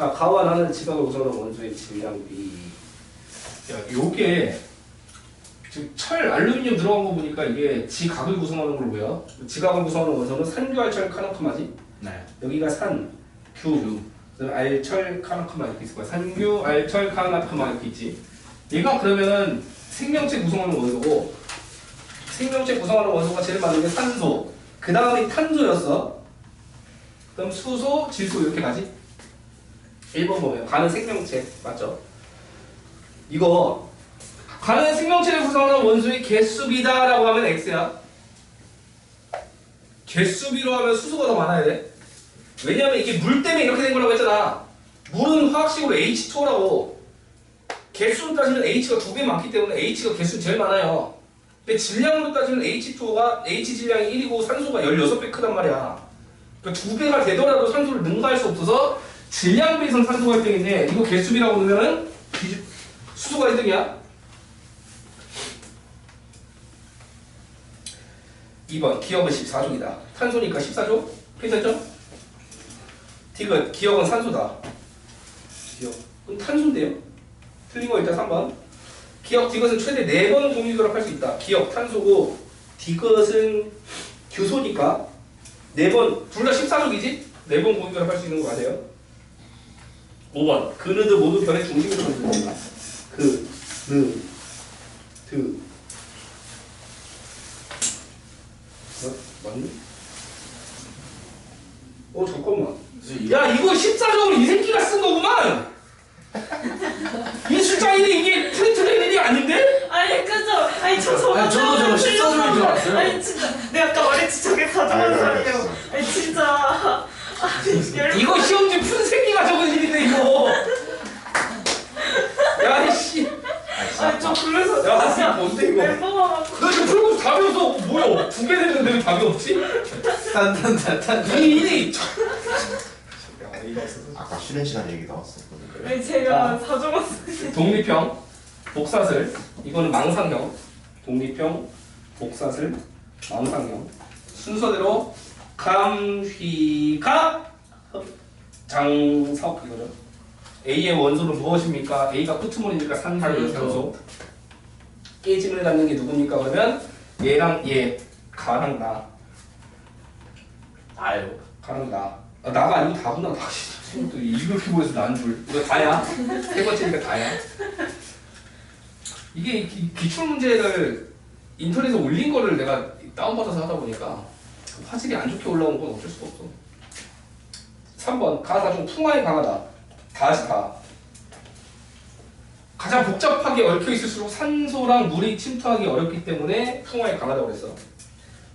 자, 가와 나는 지각을 구성하는 원소의 질량비. 야, 요게 지금 철, 알루미늄 들어간 거 보니까 이게 지각을 구성하는 걸 뭐야? 지각을 구성하는 원소는 산규알철 카나크마지? 네. 여기가 산, 규, 알철 카나크마 이렇게 있을 거야. 산규, 알철 카나크마 이렇게 있지. 얘가 그러면은 생명체 구성하는 원소고 생명체 구성하는 원소가 제일 많은 게 산소. 그 다음에 탄소였어. 그럼 수소, 질소 이렇게 가지? 1번 보면 가는 생명체 맞죠? 이거 가는 생명체를 구성하는 원소의 개수비다 라고 하면 X야. 개수비로 하면 수소가 더 많아야 돼. 왜냐면 이게 물 때문에 이렇게 된 거라고 했잖아. 물은 화학식으로 H2라고. 개수로 따지면 H가 두 배 많기 때문에 H가 개수 제일 많아요. 근데 질량으로 따지면 H2가 H 질량이 1이고 산소가 16배 크단 말이야. 그러니까 두 배가 되더라도 산소를 능가할 수 없어서 질량 비해서는 산소가 1등인데 이거 개수비라고 넣으면은 비- 수소가 1등이야. 2번 기억은 14조이다. 탄소니까 14조? 괜찮죠? 디귿 기억은 산소다. 기억. 그럼 탄소인데요? 틀린 거 있다 3번. 기억 디귿은 최대 4번 공유 결합할 수 있다. 기억 탄소고 디귿은 규소니까 4번 둘 다 14족이지? 4번 공유 결합할 수 있는 거 맞아요? 5번 그느드 모두 별의 중심으로 만든다. 그, 느, 드. 어? 맞니? 어 잠깐만. 야 이거 14점을 이 새끼가 쓴 거구만. 이 숫자인데 이게 프린트된 일이 아닌데? 아니 그죠? 아니 저 저거 아니, 저도 저거 십사점인 줄 알았어요. 아니 진짜 내가 아까 말했지 저게 아이고, 사람이에요. 알겠어. 아니 진짜 이거 시험지 푼 새끼가 적은 일인데 이거. 야 이씨. 아니 저 그래서 야 진짜 뭔데 이거? 멤버가 너 지금 풀고 답이 없어. 뭐야? 두 개 됐는데 왜 답이 없지? 딴딴딴딴. 이 일이. 아까 쉬는 시간에 얘기 나왔었거든. 아니 제가 사정했어요. 독립형 복사슬 이거는 망상형 독립형 복사슬 망상형 순서대로 감휘가 장석 이거죠 A의 원소는 무엇입니까? A가 끄트머리니까 산소 산소 깨짐을 갖는 게 누굽니까? 그러면 얘랑 얘 가랑 나 아유. 가랑 나 아, 나가 아니고 다구나 다또 이렇게 보여서 난 줄. 이거 다야. 세 번째니까 다야. 이게 기, 기출 문제를 인터넷에 올린 거를 내가 다운받아서 하다 보니까 화질이 안 좋게 올라온 건 어쩔 수가 없어. 3번 가사 중 풍화에 강하다. 다시 다. 가장 복잡하게 얽혀 있을수록 산소랑 물이 침투하기 어렵기 때문에 풍화에 강하다고 그랬어.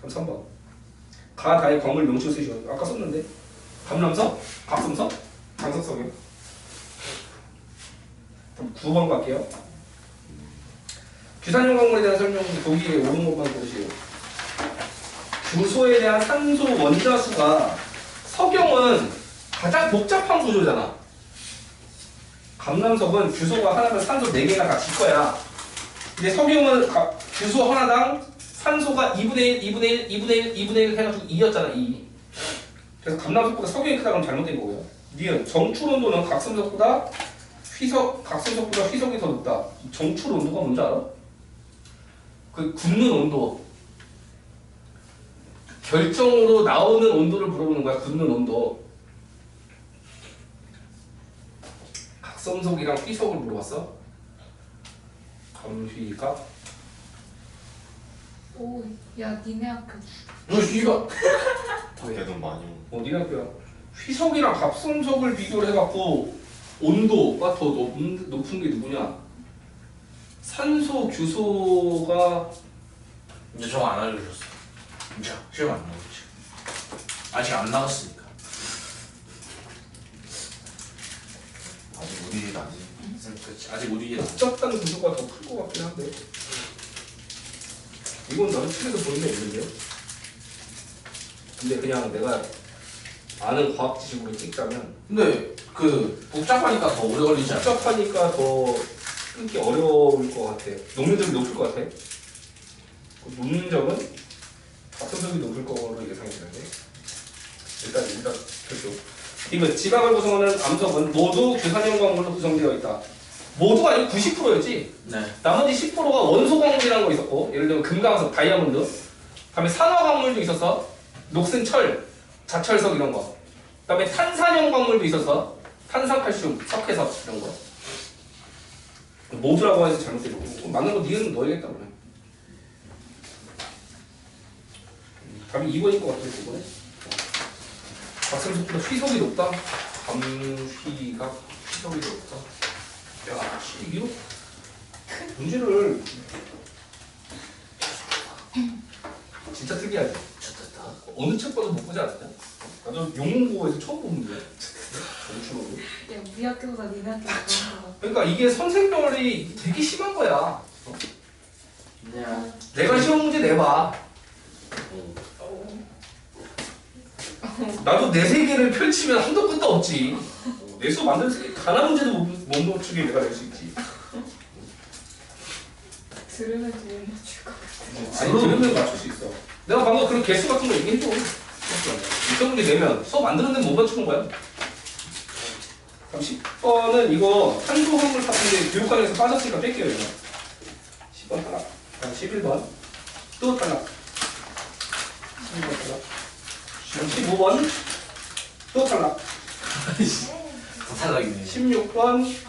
그럼 3번. 가 다의 광물 명칭 쓰시오. 아까 썼는데. 감람석? 갑성석? 장석석이요? 그럼 9번 갈게요. 규산용 광물에 대한 설명 보기에 옳은 것만 보시오. 규소에 대한 산소 원자수가 석영은 가장 복잡한 구조잖아. 감람석은 규소가 하나면 산소 4개가 다질 거야. 근데 석영은 가- 규소 하나당 산소가 2분의 1, 2분의 1, 2분의 1, 2분의 1 해가지고 2였잖아, 2. 그래서 감람석보다 석영이 크다 그러면 잘못된 거고요. 니은 정출 온도는 각성석보다 휘석, 각성석보다 휘석이 더 높다. 정출 온도가 뭔지 알아? 그 굽는 온도. 결정으로 나오는 온도를 물어보는 거야. 굽는 온도. 각성석이랑 휘석을 물어봤어. 감휘가 오, 야, 니네 학교. 너 씨가 걔돈 많이 오. 어디 학교야? 휘석이랑 갑성석을 비교를 해갖고 온도가 더 높은, 높은 게 누구냐? 산소, 규소가 이제 저거 안 알려줬어. 진짜 시험 안 나오지. 아직 안 나갔으니까. 아직 우리 아직. 그렇지. 아직 우리 이해 안 돼. 복잡한 구조가 더클 것 같긴 한데 이건 나는 책에서 보는 게 없는데요? 근데 그냥 내가 아는 과학 지식으로 찍자면 근데 그 복잡하니까 더 오래 걸리지 않아? 복잡하니까 더 끊기 어려울 것 같아 녹는점이 높을 것 같아 그 녹는 점은 각성점이 높을 거로 예상이 되는데 일단 일단 그렇죠 이거 지각을 구성하는 암석은 모두 규산형 광물로 구성되어 있다. 모두가 아니고 90%였지. 네. 나머지 10%가 원소 광물이라는 거 있었고, 예를 들면 금강석, 다이아몬드. 다음에 산화 광물도 있었어. 녹슨 철, 자철석 이런 거. 그다음에 탄산형 광물도 있었어. 탄산칼슘, 석회석 이런 거. 모두라고 해서 잘못되고 맞는 거 니은 넣어야겠다 그래. 답이 2번일 것 같아 이번에. 박생수보다 휘석이 높다. 감휘가 휘석이 높다. 야, 씨, 이거 문제를 진짜 특이하지. 좋다. 어느 책 봐도 못 보지 않았냐? 나도 영문고에서 처음 본 문제야. 정춘호도. 야 우리 학교보다 니네 학교 나은 거 같아. 그러니까 이게 선생별이 되게 심한 거야. 그냥 내가 시험 문제 내봐. 나도 내 세계를 펼치면 한도 끝도 없지. 내 수업 만들 때 단한 문제도 못, 못 맞추게 내가 낼 수 있지. 들으면 못 맞출 것 같아. 아니 들으면 맞출 수 있어. 내가 방금 그런 개수 같은 거. 이점 문제 내면 수업 안 들었는데 못 맞추는 거야. 그럼 10번은 이거 탄소 화물 파트인데 교육관에서 빠졌으니까 뺄게요 이거. 10번 탈락. 그럼 11번 또 탈락. 12번 탈락. 그럼 15번 또 탈락. 다 탈락이네. 16번 안 풀었지.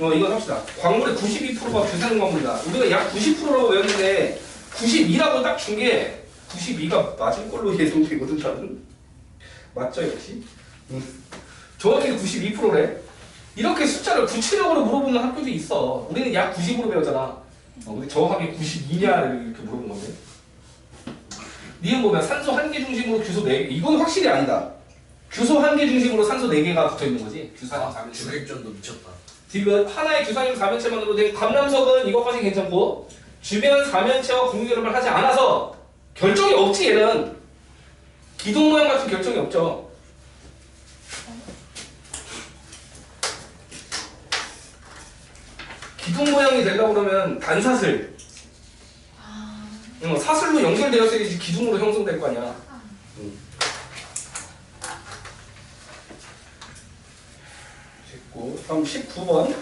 어 이거 합시다. 광물의 92%가 규산 광물이다. 우리가 약 90%라고 외웠는데 92라고 딱 준 게 92가 맞을 걸로 예상되거든 저는. 맞죠 역시? 응. 정확히 92%래. 이렇게 숫자를 구체적으로 물어보는 학교도 있어. 우리는 약 90으로 배웠잖아. 어, 근데 정확하게 92냐를 이렇게 물어본 건데. 니은 보면 산소 한 개 중심으로 규소 4개. 이건 확실히 아니다. 규소 한 개 중심으로 산소 4개가 붙어 있는 거지. 규산형 아, 4개. 주객전도 미쳤다. 지금 하나의 규산형 사면체만으로 된 감람석은 이것까지 괜찮고 주변 사면체와 공유결합을 하지 않아서 결정이 없지 얘는 기둥 모양 같은 결정이 없죠. 기둥 모양이 되려고 그러면 단사슬 응, 사슬로 연결되었어야지 기둥으로 형성될 거 아니야. 응. 됐고 다음 19번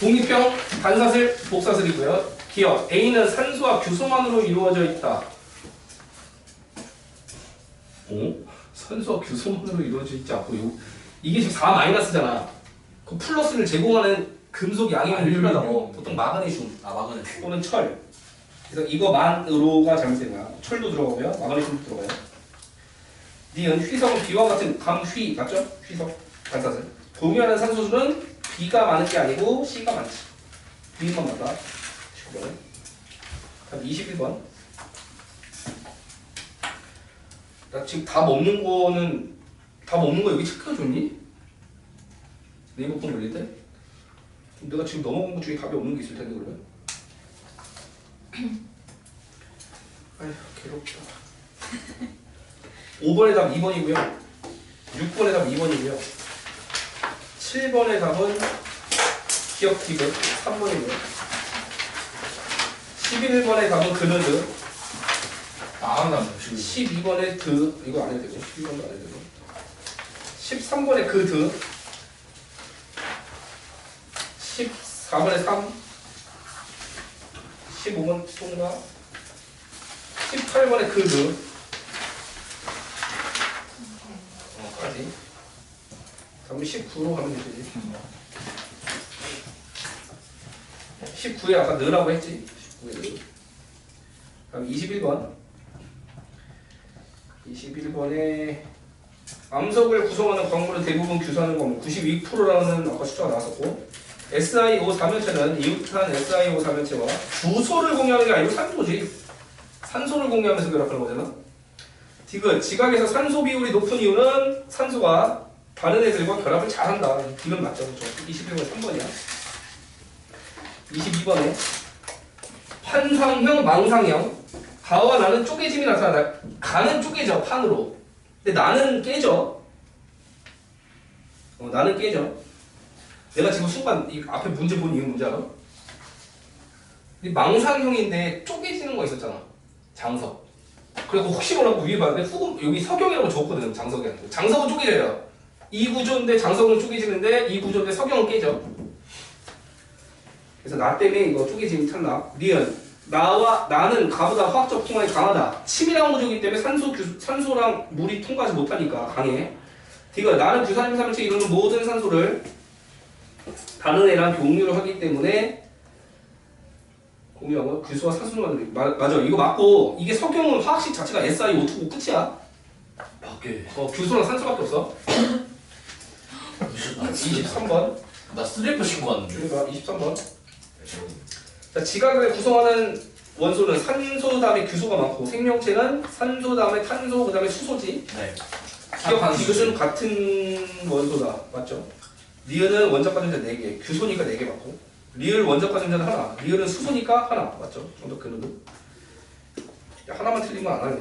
독립형 단사슬 복사슬이고요. 기억 A는 산소와 규소만으로 이루어져 있다. 어? 산소와 규소만으로 이루어져 있지 않고 요, 이게 지금 4 마이너스잖아. 그 플러스를 제공하는 금속 양이면 필요하다고. 보통 마그네슘 아 막은 또는 철. 그래서 이거만으로가 잘못된 거야. 철도 들어가고요. 마그네슘도 들어가요. 니은 휘성은 비와 같은 감휘 맞죠? 휘성 반사슬. 동요하는 산소수는 B가 많은 게 아니고 C가 많지. B만 맞다. 19번에. 다음 21번. 나 지금 답 없는 거는 답 없는 거 여기 체크해 줬니? 네이버 폰 열릴 때? 내가 지금 넘어간 것 중에 답이 없는 게 있을 텐데 그러면. 아휴 괴롭다. 5번의 답 2번이고요. 6번의 답 2번이고요. 7번의 답은 기억 팁은 3번이고요. 11번의 답은 그느드, 나간다 지금. 12번의 드, 이거 안 해도 되고, 12번도 안 해도 되고. 13번의 그 드, 14번의 3, 15번 통과, 18번의 그 드, 어, 까지. 그럼 19로 가면 되지. 19에 아까 넣으라고 했지. 19에 넣으. 그럼 21번. 21번에 암석을 구성하는 광물은 대부분 규산은 광물 92%라는 아까 숫자가 나왔었고 SiO 사면체는 이웃한 SiO 사면체와 주소를 공유하는 게 아니고 산소지. 산소를 공유하면서 결합하는 거잖아. 디귿 지각에서 산소 비율이 높은 이유는 산소가 다른 애들과 결합을 잘한다. 디귿 맞죠? 그렇죠? 21번 3번이야. 22번에 판상형 망상형. 가와 나는 쪼개짐이 나타나 가는 쪼개져 판으로. 근데 나는 깨져. 어, 나는 깨져 내가 지금 순간 이 앞에 문제 본 이유 뭔지 알아? 이 망상형인데 쪼개지는 거 있었잖아. 장석. 그리고 혹시 모르고 위에 봤는데 후 여기 석영이라고 적었거든 장석이한테. 장석은 쪼개져요. 이 구조인데 장석은 쪼개지는데 이 구조인데 석영은 깨져. 그래서 나 때문에 이거 쪼개짐 탈락 니은 나와 나는 가보다 화학적 통합이 강하다. 치밀한 구조이기 때문에 산소 규, 산소랑 물이 통과하지 못하니까 강해. 디가 나는 삼일체 이루는 모든 산소를 다른 애랑 경류를 하기 때문에 공유하고 규수와 산소를 만들 마- 맞아. 이거 맞고 이게 석영은 화학식 자체가 SiO2고 끝이야. 밖에. 어 규수랑 산소밖에 없어. 미쳤다 23번. 나 슬리퍼 신고 왔는데. 그러니까 23번. 자 지각을 구성하는 원소는 산소 다음에 규소가 많고 생명체는 산소 다음에 탄소 그 다음에 수소지. 네. 기억 디귿은 같은 원소다. 맞죠? 리을은 원적 가전자 4개 규소니까 4개 맞고 리을 원적 가전자는 하나 리을은 수소니까 하나 맞죠? 정답 근우는 야, 하나만 틀린 거 안 하네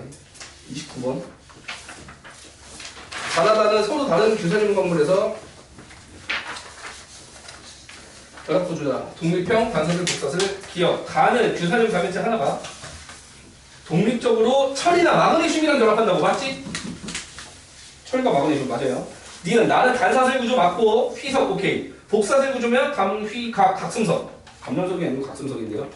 29번 가나다는 서로 다른 규산염 광물에서 결합구조다 독립형 단서를 복사슬 기억 가는 규산염 가면체 하나가 독립적으로 철이나 마그네슘이랑 결합한다고 맞지? 철과 마그네슘 맞아요. 니은 나는 단사슬 구조 맞고 휘석 오케이. 복사슬 구조면 감휘각 각승석. 감염석이 아니고 각승석인데요.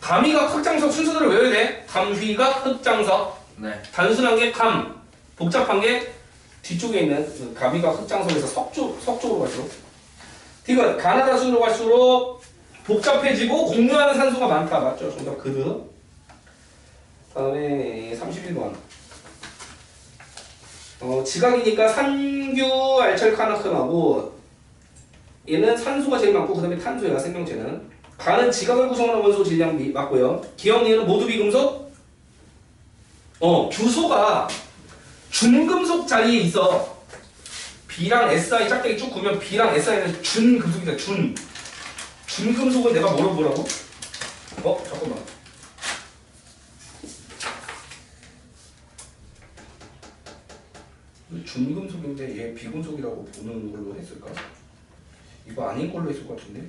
감휘각 흑장석 순서대로 외워야 돼. 감휘각 흑장석. 네. 단순한 게 감, 복잡한 게 뒤쪽에 있는 그 감휘각 흑장석에서 석조 석조로 갈수록. 디귿 가나다 순으로 갈수록 복잡해지고 공유하는 산소가 많다. 맞죠? 정답 그드. 다음에 31번. 어, 지각이니까 산규 알철 카나크하고 얘는 산소가 제일 많고 그 다음에 탄소야 생명체는 가는 지각을 구성하는 원소 질량 비 맞고요. 기억 니은 모두 비금속. 어 규소가 준금속 자리에 있어. B랑 SI 짝대기 쭉 구면 B랑 SI는 준금속이다. 준 준금속은 내가 뭐라고 보라고? 어 잠깐만. 준금속인데 얘 비금속이라고 보는 걸로 했을까? 이거 아닌 걸로 했을 것 같은데?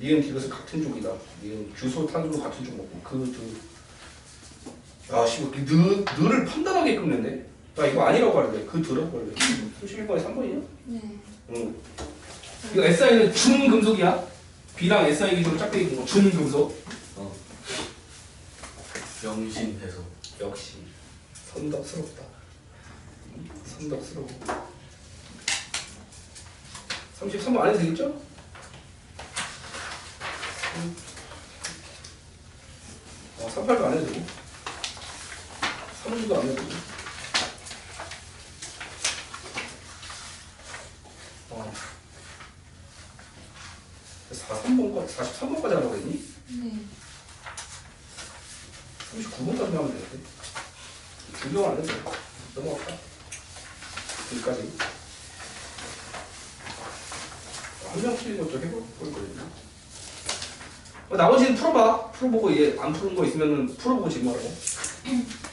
니은 디귿은 같은 쪽이다. 니은 규소 탄소 같은 쪽 먹고 그 드. 야, 씨, 이거 느, 느를 판단하게 끊는데? 나 이거 아니라고 할래. 그 드라고 할래. 31번에 3번이냐? 네. 응. 이거 SI는 준금속이야. B랑 SI 기준으로 짝대기 거 준금속. 병신해서 역시 선덕스럽다. 선덕스러워. 33번 안 해도 되겠죠? 음. 어, 38도 안 해도 되고 3번도 안 해도 되고 어. 43번까지 43번까지 하라고 했니? 네. 39번까지 하면 되는데 중경 안 해도 돼 넘어갈까? 여기까지. 한명 틀린 것도 해볼 걸 거든요? 어, 나머지는 풀어봐. 풀어보고 얘 안 푸는 거 있으면 풀어보고 질문하라고